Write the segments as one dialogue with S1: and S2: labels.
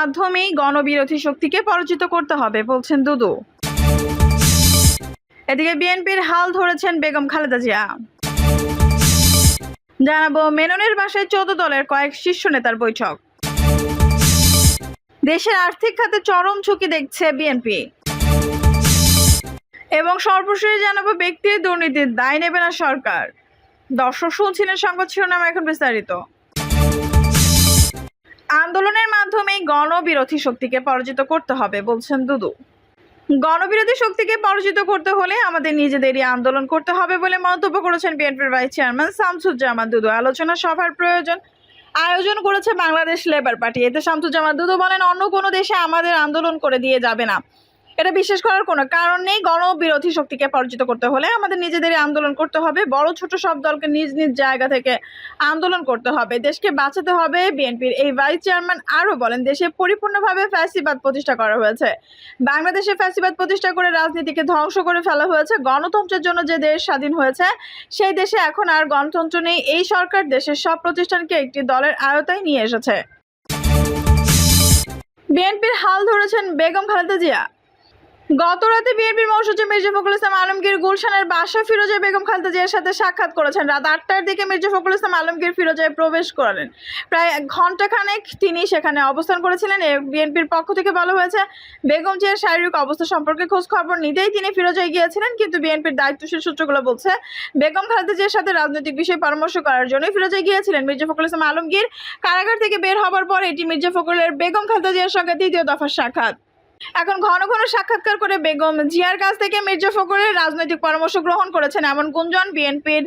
S1: মাধ্যমেই গণবিরোধী শক্তিকে পরাজিত করতে হবে, বলছেন দুদু। এদিকে বিএনপির হাল ধরেছেন বেগম খালেদা জিয়া। জানাব মেননের বাসায় চৌদ্দ দলের কয়েক শীর্ষ নেতার বৈঠক। দেশের আর্থিক খাতে চরম ঝুঁকি দেখছে বিএনপি। এবং সর্বশেষ জানাব ব্যক্তির দুর্নীতির দায় নেবে না সরকার। দর্শক শুনছিলেন সংবাদ শিরোনাম এখন বিস্তারিত। আন্দোলনের মাধ্যমে গণবিরোধী শক্তিকে পরাজিত করতে হবে, বলছেন দুদু। গণবিরোধী শক্তিকে পরাজিত করতে হলে আমাদের নিজেদেরই আন্দোলন করতে হবে বলে মন্তব্য করেছেন বিএনপির ভাইস চেয়ারম্যান শামসুজ্জামান দুদু। আলোচনা সভার প্রয়োজন। আয়োজন করেছে বাংলাদেশ লেবার পার্টি। এতে শামসুজ্জামান দুদু বলেন, অন্য কোনো দেশে আমাদের আন্দোলন করে দিয়ে যাবে না। এটা বিশ্বাস করার কোনো কারণ নেই। গণবিরোধী শক্তিকে পরাজিত করতে হলে আমাদের নিজেদেরই আন্দোলন করতে হবে। বড় ছোট সব দলকে নিজ নিজ জায়গা থেকে আন্দোলন করতে হবে। দেশকে বাঁচাতে হবে। বিএনপির এই ভাইস চেয়ারম্যান আরও বলেন, দেশে পরিপূর্ণভাবে ফ্যাসিবাদ প্রতিষ্ঠা করা হয়েছে। বাংলাদেশে ফ্যাসিবাদ প্রতিষ্ঠা করে রাজনীতিকে ধ্বংস করে ফেলা হয়েছে। গণতন্ত্রের জন্য যে দেশ স্বাধীন হয়েছে, সেই দেশে এখন আর গণতন্ত্র নেই। এই সরকার দেশের সব প্রতিষ্ঠানকে একটি দলের আয়তায় নিয়ে এসেছে। বিএনপির হাল ধরেছেন বেগম খালেদা জিয়া। গত রাতে বিএনপির মহাসচিব মির্জা ফখরুল ইসলাম আলমগীর গুলশানের বাসা ফিরোজা বেগম খালেদা জিয়ার সাথে সাক্ষাৎ করেছেন। রাত আটটার দিকে মির্জা ফখরুল ইসলাম আলমগীর ফিরোজায় প্রবেশ করেন। প্রায় এক ঘণ্টাখানেক তিনি সেখানে অবস্থান করেছিলেন। বিএনপির পক্ষ থেকে বলা হয়েছে, বেগম জিয়ার শারীরিক অবস্থা সম্পর্কে খোঁজ খবর নিতেই তিনি ফিরোজায় গিয়েছিলেন, কিন্তু বিএনপির দায়িত্বশীল সূত্রগুলো বলছে, বেগম খালেদা জিয়ার সাথে রাজনৈতিক বিষয়ে পরামর্শ করার জন্য ফিরোজায় গিয়েছিলেন মির্জা ফখরুল ইসলাম আলমগীর। কারাগার থেকে বের হবার পর এটি মির্জা ফখরুলের বেগম খালেদা জিয়ার সঙ্গে দ্বিতীয় দফার সাক্ষাৎ। এখন ঘন ঘন সাক্ষাৎকার করে বেগম জিয়ার কাছ থেকে মির্জা ফখরুলের রাজনৈতিক পরামর্শ গ্রহণ করেছেন। এমন গুঞ্জন বিএনপির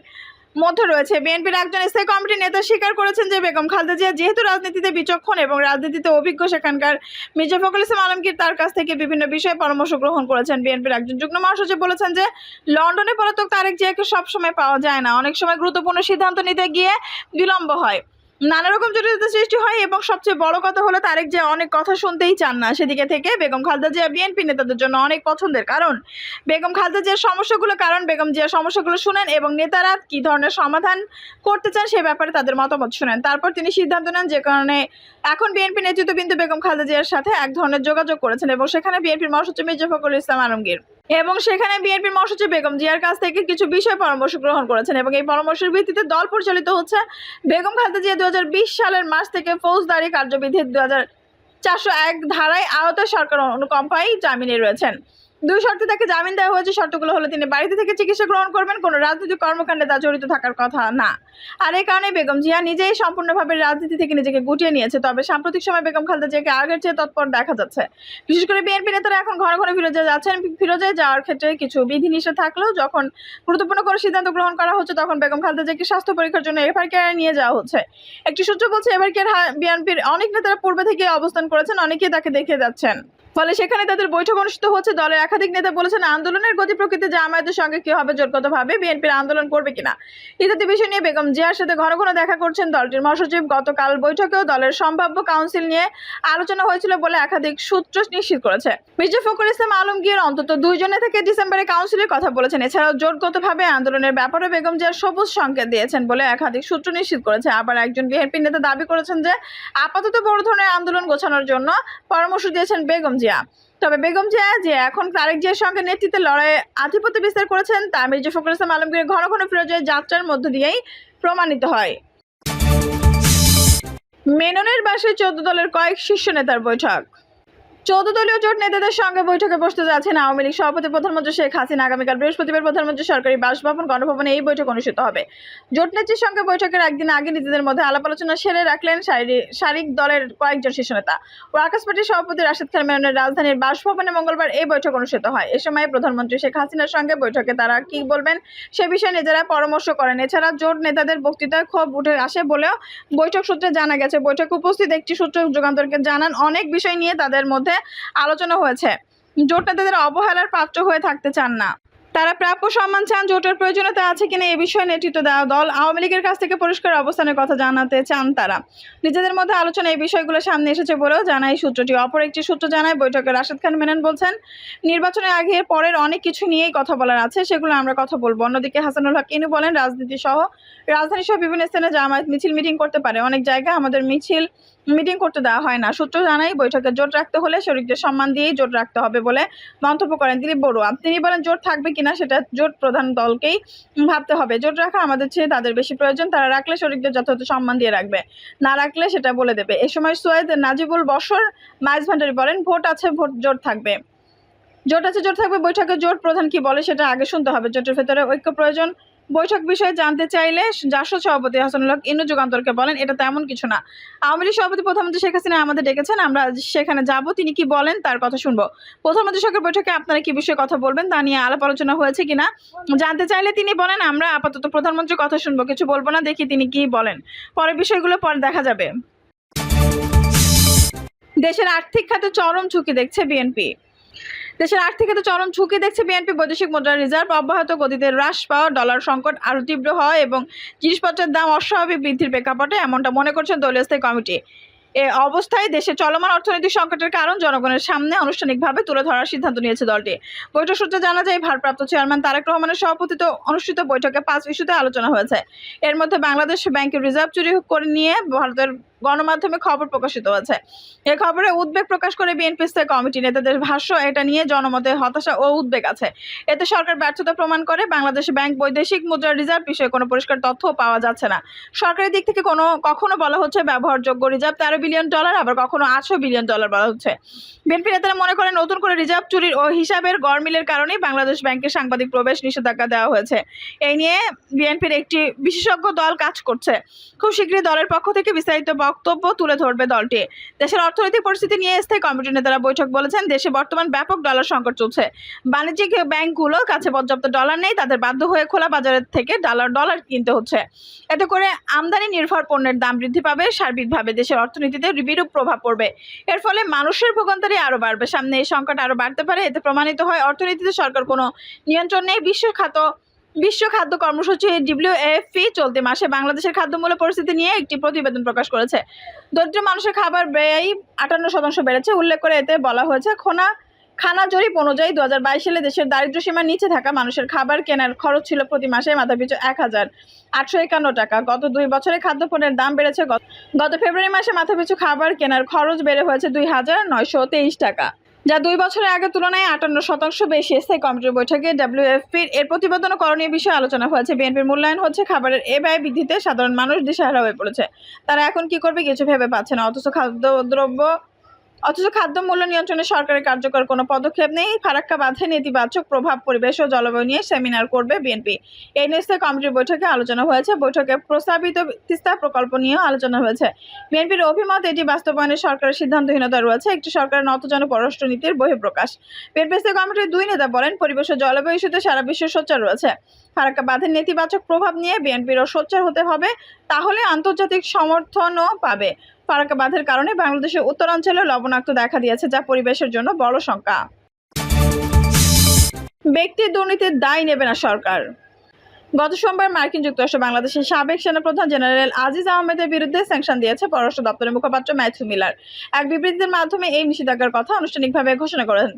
S1: মধ্যে রয়েছে। বিএনপির একজন স্থায়ী কমিটির নেতা স্বীকার করেছেন যে বেগম খালেদা জিয়া যেহেতু রাজনীতিতে বিচক্ষণ এবং রাজনীতিতে অভিজ্ঞ, সেখানকার মির্জা ফখরুল ইসলাম আলমগীর তার কাছ থেকে বিভিন্ন বিষয়ে পরামর্শ গ্রহণ করেছেন। বিএনপির একজন যুগ্ম মহাসচিব বলেছেন যে, লন্ডনে পলাতক তারেক জিয়াকে সবসময় পাওয়া যায় না। অনেক সময় গুরুত্বপূর্ণ সিদ্ধান্ত নিতে গিয়ে বিলম্ব হয়। নানা রকম জটিলতা সৃষ্টি হয় এবং সবচেয়ে বড় কথা হলো তারেক যে অনেক কথা শুনতেই চান না। সেদিকে থেকে বেগম খালেদা জিয়া বিএনপি নেতাদের জন্য অনেক পছন্দের কারণ, বেগম খালেদা জিয়ার সমস্যাগুলো কারণ, বেগম জিয়ার সমস্যাগুলো শুনেন এবং নেতারা কী ধরনের সমাধান করতে চান সে ব্যাপারে তাদের মতামত শুনেন। তারপর তিনি সিদ্ধান্ত নেন যে কারণে এখন বিএনপি নেতৃত্ববৃন্দ বেগম খালেদা জিয়ার সাথে এক ধরনের যোগাযোগ করেছেন এবং সেখানে বিএনপির মহাসচিব মির্জা ফখরুল ইসলাম আলমগীর এবং সেখানে বিএনপির মহাসচিব বেগম জিয়ার কাছ থেকে কিছু বিষয় পরামর্শ গ্রহণ করেছেন এবং এই পরামর্শের ভিত্তিতে দল পরিচালিত হচ্ছে বেগম খালেদা জিয়া দুই হাজার বিশ সালের মার্চ থেকে ফৌজদারি কার্যবিধি দু চারশো এক ধারায় আওতায় সরকার অনুকম্পায় জামিনে রয়েছেন। দুই শর্তে তাকে জামিন দেওয়া হয়েছে। শর্তগুলো হলো, তিনি বাড়িতে থেকে চিকিৎসা গ্রহণ করবেন, কোনো রাজনৈতিক কর্মকাণ্ডে তা জড়িত থাকার কথা না। আর এই কারণে বেগম জিয়া নিজেই সম্পূর্ণভাবে রাজনীতি থেকে নিজেকে গুটিয়ে নিয়েছে। তবে সাম্প্রতিক সময় বেগম খালেদা জিয়াকে আগের চেয়ে তৎপর দেখা যাচ্ছে। বিশেষ করে বিএনপি নেতারা এখন ঘন ঘন ফিরোজে যাচ্ছেন। ফিরোজে যাওয়ার ক্ষেত্রে কিছু বিধিনিষেধ থাকলেও যখন গুরুত্বপূর্ণ কোনো সিদ্ধান্ত গ্রহণ করা হচ্ছে, তখন বেগম খালেদা জিয়াকে স্বাস্থ্য পরীক্ষার জন্য এফআর কেয়ারে নিয়ে যাওয়া হচ্ছে। একটি সূত্র বলছে এবার কেয়ার বিএনপির অনেক নেতারা পূর্বে থেকে অবস্থান করেছেন, অনেকেই তাকে দেখে যাচ্ছেন। ফলে সেখানে তাদের বৈঠক অনুষ্ঠিত হচ্ছে। দলের একাধিক নেতা বলেছেন, আন্দোলনের গতি প্রকৃতি জামায়াতের সঙ্গে কি হবে জোরগতভাবে বিএনপির আন্দোলন করবে কিনা? ইত্যাদি বিষয় নিয়ে বেগম জিয়ার সাথে ঘন ঘন দেখা করছেন দলটির মহাসচিব। গতকাল বৈঠকেও দলের সম্ভাব্য কাউন্সিল নিয়ে আলোচনা হয়েছিল বলে একাধিক সূত্র নিশ্চিত করেছে। মির্জা ফখরুল ইসলাম আলমগীর অন্তত দুইজনে থেকে ডিসেম্বরে কাউন্সিলের কথা বলেছেন। এছাড়াও জোটগতভাবে আন্দোলনের ব্যাপারে বেগম জিয়ার সবুজ সংকেত দিয়েছেন বলে একাধিক সূত্র নিশ্চিত করেছে। আবার একজন বিএনপি নেতা দাবি করেছেন যে, আপাতত বড় ধরনের আন্দোলন গোছানোর জন্য পরামর্শ দিয়েছেন বেগম জিয়া। তবে বেগম জিয়া যে এখন তারেক জিয়ার সঙ্গে নেতৃত্বে লড়াইয়ে আধিপত্য বিস্তার করেছেন তা মির্জা ফখরুল ইসলাম আলমগীর ঘন ঘন ফিরোজের যাত্রার মধ্য দিয়েই প্রমাণিত হয়। মেননের বাসে চোদ্দ দলের কয়েক শীর্ষ নেতার বৈঠক। চৌদ্দ দলীয় জোট নেতাদের সঙ্গে বৈঠকে বসতে যাচ্ছেন আওয়ামী লীগ সভাপতি প্রধানমন্ত্রী শেখ হাসিনা। আগামীকাল বৃহস্পতিবার প্রধানমন্ত্রী সরকারি বাসভবন, গণভবনে এই বৈঠক অনুষ্ঠিত হবে। জোট নেত্রীর সঙ্গে বৈঠকের একদিন আগে নিজেদের মধ্যে আলাপ আলোচনা সেরে রাখলেন শারীরিক দলের কয়েকজন শীর্ষ নেতা। ওয়ার্কার্স পার্টির সভাপতি রাশেদ খান মেননের রাজধানীর বাসভবনে মঙ্গলবার এই বৈঠক অনুষ্ঠিত হয়। এ সময় প্রধানমন্ত্রী শেখ হাসিনার সঙ্গে বৈঠকে তারা কি বলবেন সে বিষয়ে নিজেরা পরামর্শ করেন। এছাড়া জোট নেতাদের বক্তৃতায় ক্ষোভ উঠে আসে বলেও বৈঠক সূত্রে জানা গেছে। বৈঠকে উপস্থিত একটি সূত্র যুগান্তরকে জানান। অনেক বিষয় নিয়ে তাদের মধ্যে আলোচনা হয়েছে। জোট নেতাদের অবহেলার পাত্র হয়ে থাকতে চান না। তারা প্রাপ্য সম্মান চান, জোটের প্রয়োজনীয়তা আছে কিনা এ বিষয়ে নেতৃত্ব দেওয়া দল আওয়ামী লীগের কাছ থেকে পরিষ্কার অবস্থানের কথা জানাতে চান তারা। নিজেদের মধ্যে আলোচনা এই বিষয়গুলো সামনে এসেছে বলেও জানায় সূত্রটি। অপর একটি সূত্র জানায়, বৈঠকে রাশেদ খান মেনন বলছেন, নির্বাচনের আগে পরের অনেক কিছু নিয়েই কথা বলার আছে, সেগুলো আমরা কথা বলব। অন্যদিকে হাসানুল হক ইনু বলেন রাজনীতি সহ রাজধানী সহ বিভিন্ন স্থানে জামায়াত মিছিল মিটিং করতে পারে। অনেক জায়গায় আমাদের মিছিল মিটিং করতে দেওয়া হয় না। সূত্র জানাই বৈঠকে জোট রাখতে হলে শরিকদের সম্মান দিয়েই জোট রাখতে হবে বলে মন্তব্য করেন দিলীপ বড়ুয়া। তিনি বলেন, জোট থাকবে কিনা সেটা জোট প্রধান দলকেই ভাবতে হবে। জোট রাখা আমাদের চেয়ে তাদের বেশি প্রয়োজন। তারা রাখলে শরিকদের যথাযথ সম্মান দিয়ে রাখবে। না রাখলে সেটা বলে দেবে। এ সময় সৈয়দ নাজিবুল বসর মাইজ ভান্ডারি বলেন, ভোট আছে, ভোট জোট থাকবে। জোট আছে, জোট থাকবে, বৈঠকে জোট প্রধান কি বলে সেটা আগে শুনতে হবে। জোটের ভেতরে ঐক্য প্রয়োজন। বৈঠক বিষয়ে জানতে চাইলে জাসদ সভাপতি হাসানুল হক ইনু যুগান্তরকে বলেন, এটা তেমন কিছু না। আওয়ামী লীগ সভাপতি প্রধানমন্ত্রী শেখ হাসিনা আমাদের ডেকেছেন, আমরা সেখানে যাব, তিনি কি বলেন তার কথা শুনব। প্রধানমন্ত্রী সরকার বৈঠকে আপনারা কি বিষয়ে কথা বলবেন তা নিয়ে আলাপ আলোচনা হয়েছে কিনা, জানতে চাইলে তিনি বলেন, আমরা আপাতত প্রধানমন্ত্রীর কথা শুনব, কিছু বলব না, দেখি তিনি কি বলেন। পরের বিষয়গুলো পরে দেখা যাবে। দেশের আর্থিক খাতে চরম ঝুঁকি দেখছে বিএনপি। দেশের আর্থিক খাতে চরম ঝুঁকি দেখছে বিএনপি বৈদেশিক মুদ্রা রিজার্ভ। অব্যাহত গতিতে হ্রাস পাওয়া ডলার সংকট আরও তীব্র হয় এবং জিনিসপত্রের দাম অস্বাভাবিক বৃদ্ধির প্রেক্ষাপটে এমনটা মনে করছেন দলীয় স্থায়ী কমিটি। এ অবস্থায় দেশে চলমান অর্থনৈতিক সংকটের কারণ জনগণের সামনে আনুষ্ঠানিকভাবে তুলে ধরার সিদ্ধান্ত নিয়েছে দলটি। বৈঠক সূত্রে জানা যায়, ভারপ্রাপ্ত চেয়ারম্যান তারেক রহমানের সভাপতিত্বে অনুষ্ঠিত বৈঠকে পাঁচ ইস্যুতে আলোচনা হয়েছে। এর মধ্যে বাংলাদেশ ব্যাংকের রিজার্ভ চুরি করে নিয়ে ভারতের গণমাধ্যমে খবর প্রকাশিত হয়েছে। এ খবরে উদ্বেগ প্রকাশ করে বিএনপি স্থায়ী কমিটি নেতাদের ভাষ্য, এটা নিয়ে জনমতে হতাশা ও উদ্বেগ আছে। এতে সরকার ব্যর্থতা প্রমাণ করে বাংলাদেশ ব্যাংক বৈদেশিক মুদ্রা রিজার্ভ বিষয়ে কোনো পরিষ্কার তথ্য পাওয়া যাচ্ছে না। সরকারের দিক থেকে কোনো, কখনো বলা হচ্ছে ব্যবহারযোগ্য রিজার্ভ তেরো বিলিয়ন ডলার, আবার কখনো আটশো বিলিয়ন ডলার বলা হচ্ছে। বিএনপি নেতারা মনে করেন নতুন করে রিজার্ভ চুরির ও হিসাবের গড়মিলের কারণেই বাংলাদেশ ব্যাংকের সাংবাদিক প্রবেশ নিষেধাজ্ঞা দেওয়া হয়েছে। এই নিয়ে বিএনপির একটি বিশেষজ্ঞ দল কাজ করছে। খুব শীঘ্রই দলের পক্ষ থেকে বিস্তারিত বক্তব্য তুলে ধরবে দলটি। দেশের অর্থনৈতিক পরিস্থিতি নিয়ে স্থায়ী কমিটির নেতারা বৈঠক বলেছেন, দেশে বর্তমান ব্যাপক ডলার সংকট চলছে। বাণিজ্যিক ব্যাংকগুলো কাছে পর্যাপ্ত ডলার নেই, তাদের বাধ্য হয়ে খোলা বাজারের থেকে ডলার ডলার কিনতে হচ্ছে। এতে করে আমদানি নির্ভর পণ্যের দাম বৃদ্ধি পাবে, সার্বিকভাবে দেশের অর্থনীতিতে বিরূপ প্রভাব পড়বে। এর ফলে মানুষের ভোগান্তারি আরও বাড়বে। সামনে এই সংকট আরও বাড়তে পারে, এতে প্রমাণিত হয় অর্থনীতিতে সরকার কোনো নিয়ন্ত্রণ নেই বিশ্ব খাত বিশ্ব খাদ্য কর্মসূচি ডিব্লিউএফপি চলতি মাসে বাংলাদেশের খাদ্যমূল্য পরিস্থিতি নিয়ে একটি প্রতিবেদন প্রকাশ করেছে। দরিদ্র মানুষের খাবার ব্যয় আটান্ন শতাংশ বেড়েছে। উল্লেখ করে এতে বলা হয়েছে, খোনা, খানা জরিপ অনুযায়ী দু হাজার বাইশ সালে দেশের দারিদ্র সীমার নিচে থাকা মানুষের খাবার কেনার খরচ ছিল প্রতি মাসে মাথাপিছু এক হাজার আটশো একান্ন টাকা। গত দুই বছরে খাদ্যপণ্যের দাম বেড়েছে গত ফেব্রুয়ারি মাসে মাথাপিছু খাবার কেনার খরচ বেড়ে হয়েছে দুই হাজার নয়শো তেইশ টাকা। যা দুই বছরের আগে তুলনায় আটান্ন শতাংশ বেশি স্থায়ী কমিটির বৈঠকে ডাব্লিউএফপির এর প্রতিবেদন করণীয় বিষয়ে আলোচনা হয়েছে। বিএনপির মূল্যায়ন হচ্ছে খাবারের এ ব্যয় বৃদ্ধিতে সাধারণ মানুষ দিশাহারা হয়ে পড়েছে। তারা এখন কি করবে কিছু ভেবে পাচ্ছে না। অথচ খাদ্যদ্রব্য অথচ খাদ্য মূল্য নিয়ন্ত্রণে সরকারের কার্যকর কোনো পদক্ষেপ নেই। ফারাক্কা বাঁধে নেতিবাচক প্রভাব পরিবেশ ও জলবায়ু নিয়ে সেমিনার করবে বিএনপি। এই নিয়ে কমিটির বৈঠকে আলোচনা হয়েছে। বৈঠকে প্রস্তাবিত তিস্তা প্রকল্প নিয়েও আলোচনা হয়েছে। বিএনপির অভিমত এটি বাস্তবায়নে সরকারের সিদ্ধান্তহীনতা রয়েছে। একটি সরকারের নতজন পররাষ্ট্রনীতির বহিঃপ্রকাশ। বিএনপি স্থায়ী কমিটির দুই নেতা বলেন, পরিবেশ ও জলবায়ু ইস্যুতে সারা বিশ্ব সোচ্চার রয়েছে। ফারাক্কা বাঁধের নেতিবাচক প্রভাব নিয়ে বিএনপিরও সোচ্চার হতে হবে, তাহলে আন্তর্জাতিক সমর্থনও পাবে। ফারাক্কা বাঁধের কারণে বাংলাদেশের উত্তরাঞ্চলে লবণাক্ত দেখা দিয়েছে, যা পরিবেশের জন্য বড় শঙ্কা। ব্যক্তি দুর্নীতির দায় নেবে না সরকার। গত সোমবার মার্কিন যুক্তরাষ্ট্র বাংলাদেশের সাবেক সেনাপ্রধান জেনারেল আজিজ আহমেদের বিরুদ্ধে স্যাংশন দিয়েছে পররাষ্ট্র দপ্তরের মুখপাত্র ম্যাথু মিলার। এক বিবৃতির মাধ্যমে এই নিষেধাজ্ঞার কথা আনুষ্ঠানিকভাবে ঘোষণা করেন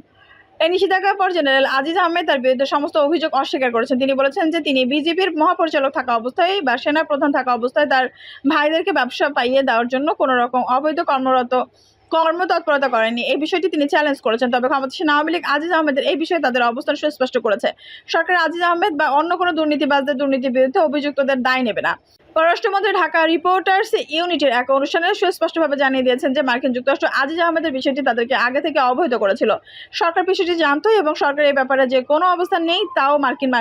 S1: এই নিষেধাজ্ঞার পর জেনারেল আজিজ আহমেদ তার বিরুদ্ধে সমস্ত অভিযোগ অস্বীকার করেছেন। তিনি বলেছেন যে তিনি বিজেপির মহাপরিচালক থাকা অবস্থায় বা সেনা প্রধান থাকা অবস্থায় তার ভাইদেরকে ব্যবসা পাইয়ে দেওয়ার জন্য কোনো রকম অবৈধ কর্মরত কর্মতৎপরতা করেনি এই বিষয়টি তিনি চ্যালেঞ্জ করেছেন। তবে ক্ষমতাসীন আওয়ামী লীগ আজিজ আহমেদের এই বিষয়ে তাদের অবস্থান সুস্পষ্ট করেছে। সরকার আজিজ আহমেদ বা অন্য কোনো দুর্নীতিবাজদের দুর্নীতির বিরুদ্ধে অভিযুক্তদের দায় নেবে না। পররাষ্ট্রমন্ত্রী ঢাকা রিপোর্টার্স ইউনিটের এক অনুষ্ঠানে সুস্পষ্টভাবে জানিয়ে দিয়েছেন যে মার্কিন যুক্তরাষ্ট্র আজিজ আহমেদের বিষয়টি তাদেরকে আগে থেকে অবহিত করেছিল। সরকার বিষয়টি জানতো এবং সরকার এই ব্যাপারে যে কোনো অবস্থান নেই, তাও মার্কিন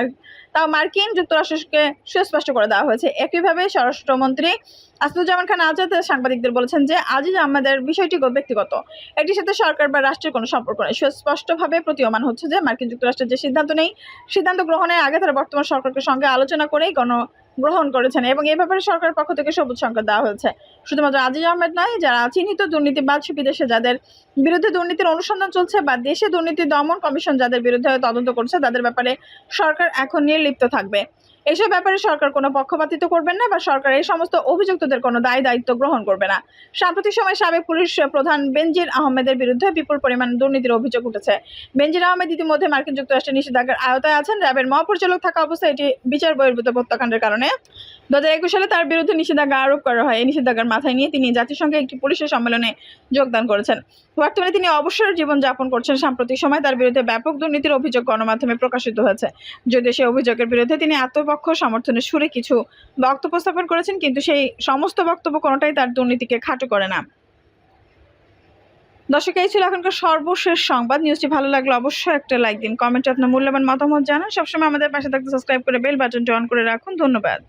S1: তাও মার্কিন যুক্তরাষ্ট্রকে সুস্পষ্ট করে দেওয়া হয়েছে। একইভাবে স্বরাষ্ট্রমন্ত্রী আসাদুজ্জামান খান আজাদ সাংবাদিকদের বলেছেন যে আজিজ আহমেদের বিষয়টি ব্যক্তিগত। এটির সাথে সরকার বা রাষ্ট্রের কোনো সম্পর্ক নেই। সুস্পষ্টভাবে প্রতীয়মান হচ্ছে যে মার্কিন যুক্তরাষ্ট্রের যে সিদ্ধান্ত নেই, সিদ্ধান্ত গ্রহণের আগে তারা বর্তমান সরকারকে সঙ্গে আলোচনা করেই গণ গ্রহণ করেছেন এবং এই ব্যাপারে সরকারের পক্ষ থেকে সবুজ সংকেত দেওয়া হয়েছে। শুধুমাত্র আজিজ আহমেদ নয়, যারা চিহ্নিত দুর্নীতিবাদ বিদেশে যাদের বিরুদ্ধে দুর্নীতির অনুসন্ধান চলছে বা দেশে দুর্নীতি দমন কমিশন যাদের বিরুদ্ধে তদন্ত করছে, তাদের ব্যাপারে সরকার এখন নির্লিপ্ত থাকবে। এসব ব্যাপারে সরকার কোনো পক্ষপাতিত্ব করবেন না বা সরকার এই সমস্ত অভিযুক্তদের কোনো দায় দায়িত্ব গ্রহণ করবে না। সাম্প্রতিক সময় সাবেক পুলিশ প্রধান বেনজির আহমেদের বিরুদ্ধে বিপুল পরিমাণ দুর্নীতির অভিযোগ উঠেছে। বেনজির আহমেদ ইতিমধ্যে মার্কিন যুক্তরাষ্ট্রের নিষেধাজ্ঞার আওতায় আছেন। র্যাবের মহাপরিচালক থাকা অবস্থায় এটি বিচার বহির্ভূত হত্যাকাণ্ডের কারণে। দু হাজার একুশ সালে তার বিরুদ্ধে নিষেধাজ্ঞা আরোপ করা হয়। এই নিষেধাজ্ঞার মাথায় নিয়ে তিনি জাতিসংঘে একটি পুলিশের সম্মেলনে যোগদান করেছেন। বর্তমানে তিনি অবসর জীবন যাপন করছেন। সাম্প্রতিক সময় তার বিরুদ্ধে ব্যাপক দুর্নীতির অভিযোগ গণমাধ্যমে প্রকাশিত হয়েছে। যদিও সেই অভিযোগের বিরুদ্ধে তিনি আত্মপক্ষ সমর্থনের সুরে কিছু বক্তব্য স্থাপন করেছেন, কিন্তু সেই সমস্ত বক্তব্য কোনোটাই তার দুর্নীতিকে খাটো করে না। দর্শক, এই ছিল এখনকার সর্বশেষ সংবাদ। নিউজটি ভালো লাগলে অবশ্যই একটা লাইক দিন। কমেন্টে আপনার মূল্যবান মতামত জানান। সবসময় আমাদের পাশে থাকতে সাবস্ক্রাইব করে বেল বাটনটি অন করে রাখুন। ধন্যবাদ।